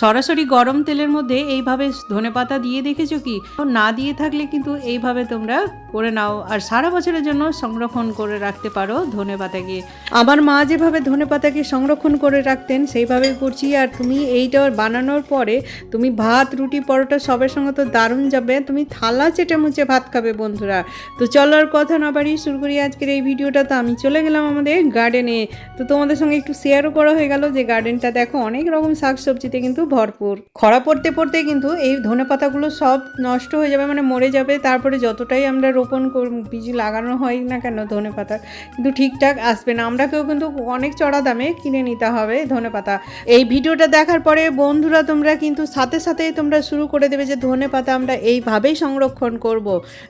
সরাসরি গরম তেলের মধ্যে এইভাবে ধনে পাতা দিয়ে দেখেছ কি? না দিয়ে থাকলে কিন্তু এইভাবে তোমরা করে নাও। আর সারা বছরের জন্য সংরক্ষণ করে রাখতে পারো ধনে পাতাকে আমার মা যেভাবে ধনে পাতাকে সংরক্ষণ করে রাখতেন সেইভাবে করছি। আর তুমি এইটা বানানোর পরে তুমি ভাত, রুটি, পরোটা সবের সঙ্গে তো দারুণ যাবে। তুমি থালা চেটে মুচে ভাত খাবে বন্ধুরা। তো চলো আর কথা না বাড়ি শুরু করি আজকের এই ভিডিওটা। তো আমি চলে গেলাম আমাদের গার্ডেনে তো তোমাদের সঙ্গে একটু শেয়ারও করা হয়ে গেল যে গার্ডেনটা দেখো, অনেক রকম শাকসবজিতে কিন্তু ভরপুর। খরা পড়তে পড়তে কিন্তু এই ধনে পাতাগুলো সব নষ্ট হয়ে যাবে মানে মরে যাবে। তারপরে যতটাই আমরা রোপণ বীজ লাগানো হয় না কেন ধনে পাতার কিন্তু ঠিকঠাক আসবে না। আমরাকেও কিন্তু অনেক চড়া দামে কিনে নিতে হবে ধনে পাতা। এই ভিডিওটা দেখার পরে বন্ধুরা, তোমরা কিন্তু সাথে সাথেই তোমরা শুরু করে দেবে যে ধনে পাতা আমরা এইভাবেই সংরক্ষণ করব।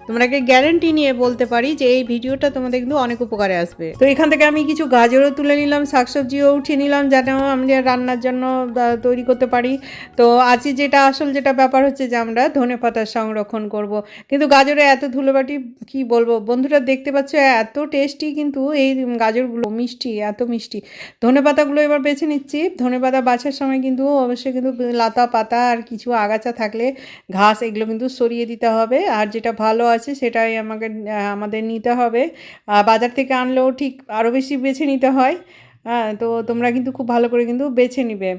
তোমরাকে গ্যারেন্টি নিয়ে বলতে পারি যে এই ভিডিওটা তোমাদের কিন্তু অনেক উপকারে আসবে। তো এখান থেকে আমি কিছু গাজরও তুলে নিলাম, শাকসবজিও উঠিয়ে নিলাম, যাতে আমরা রান্নার জন্য তৈরি করতে পারি। তো আজকে যেটা আসল যেটা ব্যাপার হচ্ছে যে আমরা ধনে পাতা সংরক্ষণ করব। কিন্তু গাজরে এত ধুলোবাটি কি বলব? বন্ধুরা দেখতে পাচ্ছ এত টেস্টি কিন্তু এই গাজরগুলো মিষ্টি, এত মিষ্টি। ধনে পাতাগুলো এবার বেছে নিচ্ছি। ধনে পাতা বাছার সময় কিন্তু অবশ্যই কিন্তু লাতা পাতা আর কিছু আগাছা থাকলে ঘাস এগুলো কিন্তু সরিয়ে দিতে হবে। আর যেটা ভালো আছে সেটাই আমাকে, আমাদের নিতে হবে। বাজার থেকে আনলেও ঠিক আরও বেশি বেছে নিতে হয়। হ্যাঁ তো তোমরা কিন্তু খুব ভালো করে কিন্তু বেছে নিবে।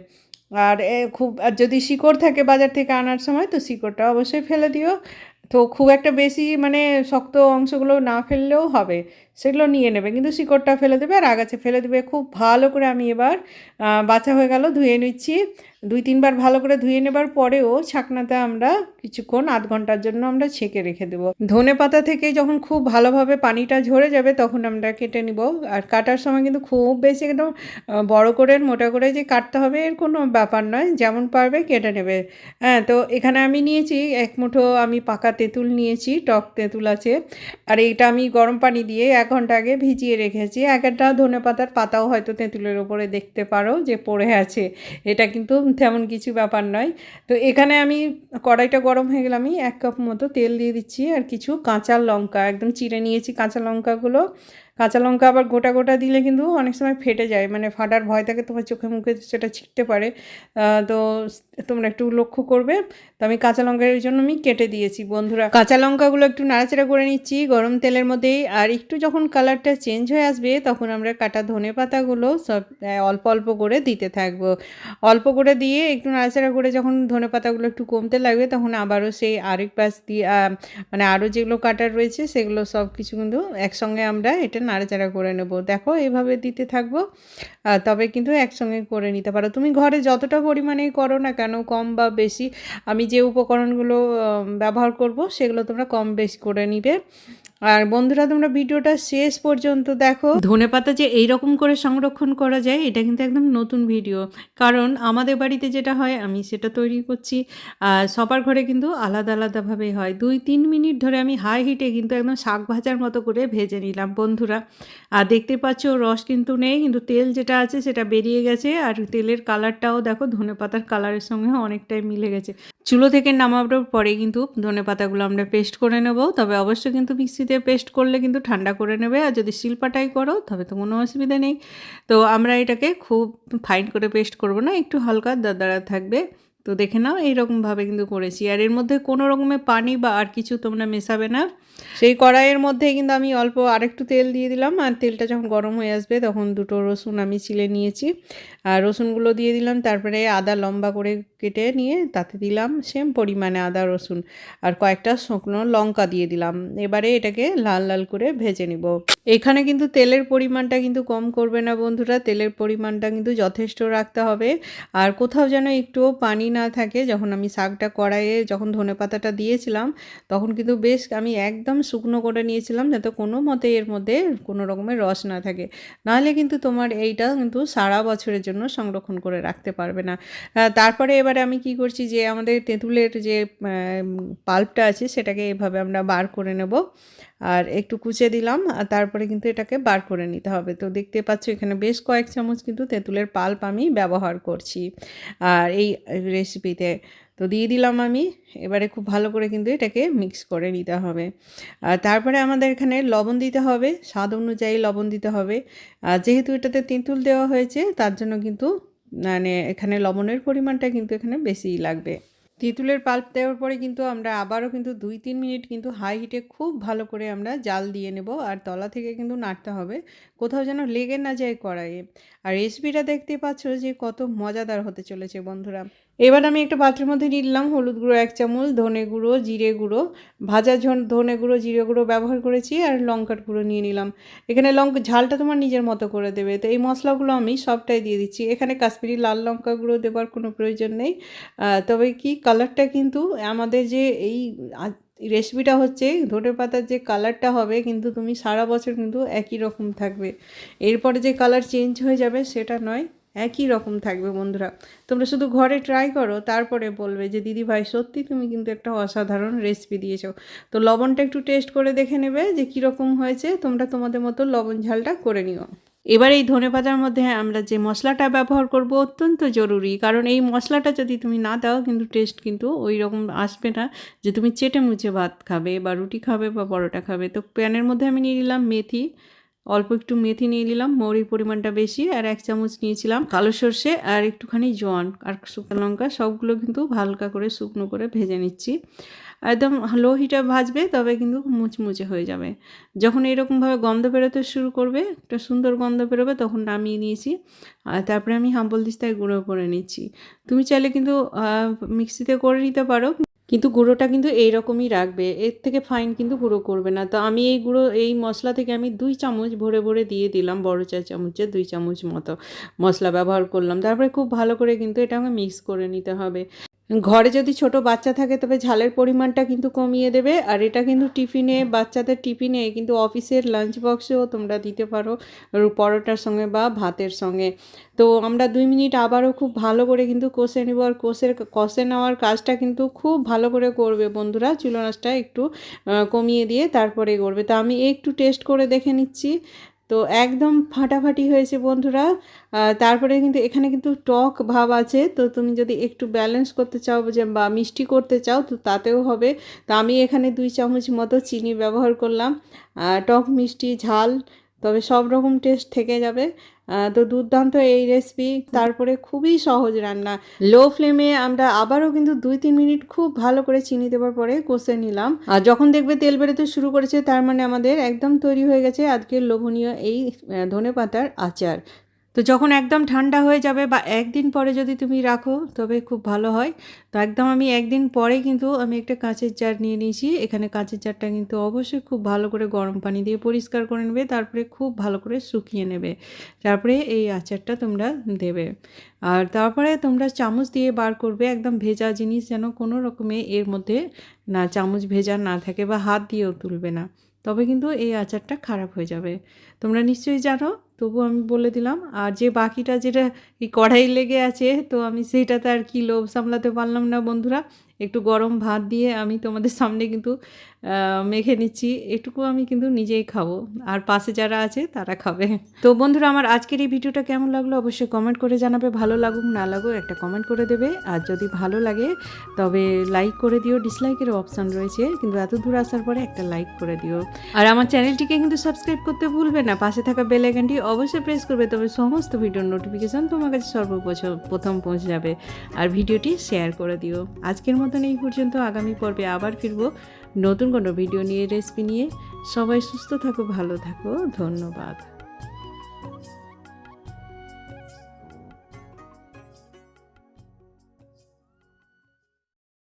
আর খুব, আর যদি শিকড় থাকে বাজার থেকে আনার সময়, তো শিকড়টা অবশ্যই ফেলে দিও। তো খুব একটা বেশি মানে শক্ত অংশগুলো না ফেললেও হবে। সেগুলো নিয়ে নেবে। কিন্তু শিকড়টা ফেলে দেবে আর আগাছে ফেলে দেবে। খুব ভালো করে আমি এবার বাছা হয়ে গেল, ধুয়ে নিচ্ছি। দুই, তিনবার ভালো করে ধুয়ে নেবার পরেও ছাকনাতে আমরা কিছুক্ষণ, আধ ঘণ্টার জন্য আমরা ছেঁকে রেখে দেবো। ধনে পাতা থেকে যখন খুব ভালোভাবে পানিটা ঝরে যাবে তখন আমরা কেটে নিব। আর কাটার সময় কিন্তু খুব বেশি একদম বড় করে, মোটা করে যে কাটতে হবে এর কোনো ব্যাপার নয়। যেমন পারবে কেটে নেবে। হ্যাঁ তো এখানে আমি নিয়েছি এক মুঠো আমি পাকা তেঁতুল নিয়েছি, টক তেঁতুল আছে। আর এইটা আমি গরম পানি দিয়ে এক ঘণ্টা আগে ভিজিয়ে রেখেছি। এক একটা ধনে পাতার পাতাও হয়তো তেঁতুলের ওপরে দেখতে পারো যে পড়ে আছে। এটা কিন্তু তেমন কিছু ব্যাপার নয়। তো এখানে আমি কড়াইটা গরম হয়ে গেলে আমি এক কাপ মতো তেল দিয়ে দিচ্ছি আর কিছু কাঁচা লঙ্কা। একদম চিড়ে নিয়েছি কাঁচা লঙ্কাগুলো। কাঁচা লঙ্কা আবার গোটা গোটা দিলে কিন্তু অনেক সময় ফেটে যায়। মানে ফাটার ভয় থাকে, তোমার চোখে মুখে সেটা ছিটতে পারে। তো তোমরা একটু লক্ষ্য করবে। তো আমি কাঁচা লঙ্কার জন্য আমি কেটে দিয়েছি, বন্ধুরা। কাঁচা লঙ্কাগুলো একটু নাড়াচাড়া করে নিচ্ছি গরম তেলের মধ্যেই। আর একটু যখন কালারটা চেঞ্জ হয়ে আসবে, তখন আমরা কাটা ধনে পাতাগুলো সব অল্প অল্প করে দিতে থাকব। অল্প করে দিয়ে একটু নাড়াচাড়া করে যখন ধনে পাতাগুলো একটু কমতে লাগবে, তখন আবারও সেই আরেক পাশ দিয়ে মানে আরও যেগুলো কাটার রয়েছে, সেগুলো সব কিছু কিন্তু একসঙ্গে আমরা এটা নাড়াচাড়া করে নেব। দেখো, এভাবে দিতে থাকব। তবে কিন্তু একসঙ্গে করে নিতে পারো। তুমি ঘরে যতটা পরিমাণে করো না কেন, কম বা বেশি, আমি যে উপকরণগুলো ব্যবহার করব, সেগুলো তোমরা কম বেশি করে নিবে। আর বন্ধুরা, তোমরা ভিডিওটা শেষ পর্যন্ত দেখো। ধনে পাতা যে এইরকম করে সংরক্ষণ করা যায়, এটা কিন্তু একদম নতুন ভিডিও। কারণ আমাদের বাড়িতে যেটা হয়, আমি সেটা তৈরি করছি। আর সবার ঘরে কিন্তু আলাদা আলাদাভাবে হয়। দুই তিন মিনিট ধরে আমি হাই হিটে কিন্তু একদম শাক ভাজার মতো করে ভেজে নিলাম, বন্ধুরা। আর দেখতে পাচ্ছ, রস কিন্তু নেই, কিন্তু তেল যেটা আছে সেটা বেরিয়ে গেছে। আর তেলের কালারটাও দেখো ধনে পাতার কালারের সঙ্গে অনেকটাই মিলে গেছে। চুলো থেকে নামাবার পরে কিন্তু ধনে পাতাগুলো আমরা পেস্ট করে নেব। তবে অবশ্যই কিন্তু মিক্সিতে পেস্ট করলে কিন্তু ঠান্ডা করে নেবে। আর যদি শিলপাটাই করো, তবে তো কোনো অসুবিধা নেই। তো আমরা এটাকে খুব ফাইন করে পেস্ট করব না, একটু হালকা দাদারা থাকবে। তো দেখে নাও এইরকমভাবে কিন্তু করেছি। আর এর মধ্যে কোনো রকমের পানি বা আর কিছু তোমরা মেশাবে না। সেই কড়াইয়ের মধ্যে কিন্তু আমি অল্প আরেকটু তেল দিয়ে দিলাম। আর তেলটা যখন গরম হয়ে আসবে, তখন দুটো রসুন আমি ছিলে নিয়েছি। আর রসুনগুলো দিয়ে দিলাম। তারপরে আদা, লম্বা করে কেটে নিয়ে তাতে দিলাম সেম পরিমাণে আদা, রসুন আর কয়েকটা শুকনো লঙ্কা দিয়ে দিলাম। এবারে এটাকে লাল লাল করে ভেজে নিব। এখানে কিন্তু তেলের পরিমাণটা কিন্তু কম করবে না বন্ধুরা। তেলের পরিমাণটা কিন্তু যথেষ্ট রাখতে হবে। আর কোথাও যেন একটুও পানি না থাকে, যখন আমি শাকটা কড়াইয়ে যখন ধনে পাতাটা দিয়েছিলাম, তখন কিন্তু বেশ আমি একদম শুকনো করে নিয়েছিলাম যাতে কোনো মতে এর মধ্যে কোনো রকমের রস না থাকে। নাহলে কিন্তু তোমার এইটা কিন্তু সারা বছরের জন্য সংরক্ষণ করে রাখতে পারবে না। তারপরে এবারে আমি কি করছি যে আমাদের তেঁতুলের যে পাল্পটা আছে সেটাকে এভাবে আমরা বার করে নেব। আর একটু কুচে দিলাম, আর তারপরে কিন্তু এটাকে বার করে নিতে হবে। তো দেখতে পাচ্ছ, এখানে বেশ কয়েক চামচ কিন্তু তেঁতুলের পাল্প আমি ব্যবহার করছি। আর এই রেসিপিতে তো দিয়ে দিলাম আমি, এবারে খুব ভালো করে কিন্তু এটাকে মিক্স করে নিতে হবে। আর তারপরে আমাদের এখানে লবণ দিতে হবে, স্বাদ অনুযায়ী লবণ দিতে হবে। আর যেহেতু এটাতে তেঁতুল দেওয়া হয়েছে, তার জন্য কিন্তু মানে এখানে লবণের পরিমাণটা কিন্তু এখানে বেশিই লাগবে। তেঁতুলের পাল্প দেওয়ার পরে কিন্তু আমরা আবারও কিন্তু দুই তিন মিনিট কিন্তু হাই হিটে খুব ভালো করে আমরা জাল দিয়ে নেব আর তলা থেকে কিন্তু নাড়তে হবে। কোথাও যেন লেগে না যায় কড়াইয়ে। আর রেসিপিটা দেখতে পাচ্ছ যে কত মজাদার হতে চলেছে বন্ধুরা। এবার আমি একটা পাত্রের মধ্যে নিলাম হলুদ গুঁড়ো এক চামচ, ধনে গুঁড়ো, জিরে গুঁড়ো। ভাজা ঝন ধনে গুঁড়ো, জিরে গুঁড়ো ব্যবহার করেছি আর লঙ্কার গুঁড়ো নিয়ে নিলাম। এখানে লঙ্কা ঝালটা তোমার নিজের মতো করে দেবে। তো এই মশলাগুলো আমি সবটাই দিয়ে দিচ্ছি। এখানে কাশ্মীরি লাল লঙ্কা গুঁড়ো দেওয়ার কোনো প্রয়োজন নেই। তবে কি কালারটা কিন্তু আমাদের যে এই রেসিপিটা হচ্ছে ধনে পাতার যে কালারটা হবে কিন্তু তুমি সারা বছর কিন্তু একই রকম থাকবে। এরপরে যে কালার চেঞ্জ হয়ে যাবে সেটা নয়। একই রকম থাকবে বন্ধুরা। তোমরা শুধু ঘরে ট্রাই করো, তারপরে বলবে যে, দিদি ভাই, সত্যি তুমি কিন্তু একটা অসাধারণ রেসিপি দিয়েছ। তো লবণটা একটু টেস্ট করে দেখে নেবে যে, কীরকম হয়েছে। তোমরা তোমাদের মতো লবণ ঝালটা করে নিও। এবার এই ধনে পাতার মধ্যে আমরা যে মশলাটা ব্যবহার করব অত্যন্ত জরুরি, কারণ এই মশলাটা যদি তুমি না দাও, কিন্তু টেস্ট কিন্তু ওই রকম আসবে না যে, তুমি চেটে মুচে ভাত খাবে বা রুটি খাবে বা পরোটা খাবে। তো প্যানের মধ্যে আমি নিয়ে নিলাম মেথি অল্প একটু মেথি নিয়ে নিলাম, মৌরির পরিমাণটা বেশি, আর এক চামচ নিয়েছিলাম কালো সর্ষে আর একটুখানি জোয়ান আর শুকনো লঙ্কা, সবগুলো কিন্তু হালকা করে শুকনো করে ভেজে নিচ্ছি। একদম লো হিটে ভাজবে, তবে কিন্তু মুচমুচে হয়ে যাবে। যখন এরকমভাবে গন্ধ বেরোতে শুরু করবে, একটা সুন্দর গন্ধ বেরোবে, তখন নামিয়ে নিয়েছি। আর তারপরে আমি হাম্বল দিস্তায় গুঁড়ো করে নিচ্ছি। তুমি চাইলে কিন্তু মিক্সিতে করে নিতে পারো। কিন্তু গুঁড়োটা কিন্তু এই রকমই রাখবে। এর থেকে ফাইন কিন্তু গুঁড়ো করবে না। তো আমি এই গুঁড়ো, এই মশলা থেকে আমি দুই চামচ ভরে ভরে দিয়ে দিলাম, বড় চা চামচে দুই চামচ মতো মশলা ব্যবহার করলাম। তারপরে খুব ভালো করে কিন্তু এটা আমাকে মিক্স করে নিতে হবে। ঘরে যদি ছোট বাচ্চা থাকে, তবে ঝালের পরিমাণটা কিন্তু কমিয়ে দেবে। আর এটা কিন্তু টিফিনে, বাচ্চাদের টিফিনে, কিন্তু অফিসের লাঞ্চ বক্সেও তোমরা দিতে পারো পরোটার সঙ্গে বা ভাতের সঙ্গে। তো আমরা দুই মিনিট আবারও খুব ভালো করে কিন্তু কষে নেব। আর কষে কষে নেওয়ার কাজটা কিন্তু খুব ভালো করে করবে বন্ধুরা। চুলো নাচটা একটু কমিয়ে দিয়ে তারপরে করবে। তো আমি একটু টেস্ট করে দেখে নিচ্ছি। তো একদম ফাটাফাটি হয়েছে বন্ধুরা। তারপরে কিন্তু এখানে কিন্তু টক ভাব আছে। তো তুমি যদি একটু ব্যালেন্স করতে চাও যে বা মিষ্টি করতে চাও, তো তাতেও হবে। তো আমি এখানে দুই চামচ মতো চিনি ব্যবহার করলাম। টক মিষ্টি, ঝাল তবে সব রকম টেস্ট থেকে যাবে। তো দুর্দান্ত এই রেসিপি তারপরে খুবই সহজ রান্না। লো ফ্লেমে আমরা আবারও কিন্তু দুই তিন মিনিট খুব ভালো করে চিনি দেওয়ার পরে কষে নিলাম। আর যখন দেখবে তেল বেরোতে শুরু করেছে, তার মানে আমাদের একদম তৈরি হয়ে গেছে আজকের লোভনীয় এই ধনে পাতার আচার। তো যখন একদম ঠান্ডা হয়ে যাবে বা একদিন পরে যদি তুমি রাখো, তবে খুব ভালো হয়। তো একদম আমি একদিন পরে কিন্তু আমি একটা কাঁচের জার নিয়ে নিয়েছি। এখানে কাঁচের জারটা কিন্তু অবশ্যই খুব ভালো করে গরম পানি দিয়ে পরিষ্কার করে নেবে, তারপরে খুব ভালো করে শুকিয়ে নেবে। তারপরে এই আচারটা তোমরা দেবে। আর তারপরে তোমরা চামচ দিয়ে বার করবে একদম ভেজা জিনিস যেন কোনো রকমে এর মধ্যে না, চামচ ভেজা না থাকে বা হাত দিয়েও তুলবে না। তবে কিন্তু এই আচারটা খারাপ হয়ে যাবে। তোমরা নিশ্চয়ই জানো তবু আমি বলে দিলাম, আর যে বাকিটা যেটা কড়াই লেগে আছে, তো আমি সেইটাতে আর কি লোভ সামলাতে পারলাম না বন্ধুরা। একটু গরম ভাত দিয়ে আমি তোমাদের সামনে কিন্তু মেখে নিচ্ছি। এটুকু আমি কিন্তু নিজেই খাব। আর পাশে যারা আছে তারা খাবে। তো বন্ধুরা, আমার আজকের এই ভিডিওটা কেমন লাগল অবশ্যই কমেন্ট করে জানাবে। ভালো লাগুক, না লাগুক একটা কমেন্ট করে দেবে। আর যদি ভালো লাগে, তবে লাইক করে দিও। ডিসলাইকের অপশান রয়েছে। কিন্তু এত দূর আসার পরে একটা লাইক করে দিও। আর আমার চ্যানেলটিকে কিন্তু সাবস্ক্রাইব করতে ভুলবে না। পাশে থাকা বেল আইকনটি অবশ্যই প্রেস করবে। তবে সমস্ত ভিডিওর নোটিফিকেশান তোমার কাছে সর্বপ্রথম প্রথম পৌঁছে যাবে। আর ভিডিওটি শেয়ার করে দিও। আজকের মতন এই পর্যন্ত আগামী পর্বে আবার ফিরব নতুন কোনো ভিডিও নিয়ে, রেসিপি নিয়ে। সবাই সুস্থ থাকো, ভালো থাকো। ধন্যবাদ।